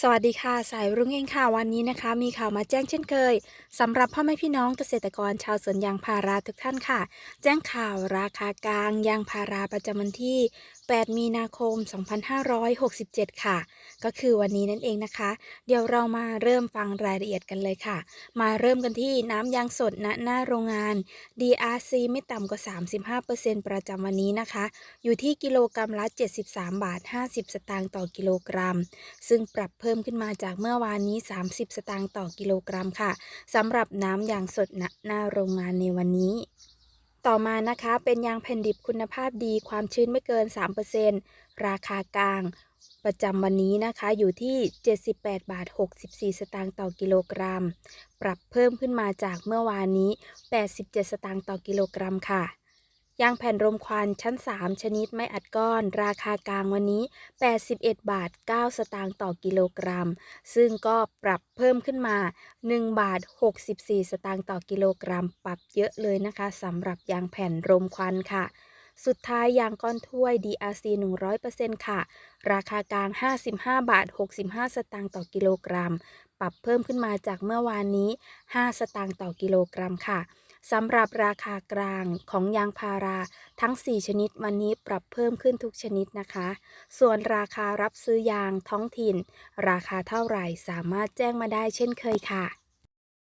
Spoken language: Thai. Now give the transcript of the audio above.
สวัสดีค่ะสายรุ่งเองค่ะวันนี้นะคะ มีข่าวมาแจ้งเช่นเคยสำหรับพ่อแม่พี่น้องเกษตรกรชาวสวนยางพาราทุกท่านค่ะ แจ้งข่าวราคากลางยางพาราประจำวันที่8 มีนาคม 2567 ค่ะ ก็คือวันนี้นั่นเองนะคะ เดี๋ยวเรามาเริ่มฟังรายละเอียดกันเลยค่ะ มาเริ่มกันที่น้ำยางสดณหน้าโรงงาน DRC ไม่ต่ำกว่า 35%ประจำวันนี้นะคะ อยู่ที่กิโลกรัมละ 73 บาท 50 สตางค์ต่อกิโลกรัม ซึ่งปรับเพิ่มขึ้นมาจากเมื่อวานนี้ 30 สตางค์ต่อกิโลกรัมค่ะสำหรับน้ำยางสดณหน้าโรงงานในวันนี้ ต่อมานะคะเป็นยางแผ่นดิบคุณภาพดีความชื้นไม่เกิน 3%ราคากลาง ประจำวันนี้นะคะอยู่ที่ 78 บาท 64 สตางค์ต่อกิโลกรัม ปรับเพิ่มขึ้นมาจากเมื่อวานนี้ 87 สตางค์ต่อกิโลกรัมค่ะ ยางแผ่นรมควันชั้น 3 ชนิดไม่อัดก้อน ราคากลางวันนี้ 81 บาท 9 สตางค์ต่อกิโลกรัม ซึ่งก็ปรับเพิ่มขึ้นมา 1 บาท 64 สตางค์ต่อกิโลกรัม ปรับเยอะเลยนะคะสำหรับยางแผ่นรมควันค่ะ สุดท้ายยางก้อนถ้วย DRC 100%ค่ะ ราคากลาง 55 บาท 65 สตางค์ต่อกิโลกรัม ปรับเพิ่มขึ้นมาจากเมื่อวานนี้ 5 สตางค์ต่อกิโลกรัมค่ะ สำหรับราคากลางของยางพาราทั้ง 4 ชนิดวันนี้ปรับเพิ่มขึ้นทุกชนิดนะคะ ส่วนราคารับซื้อยางท้องถิ่น ราคาเท่าไหร่สามารถแจ้งมาได้เช่นเคยค่ะ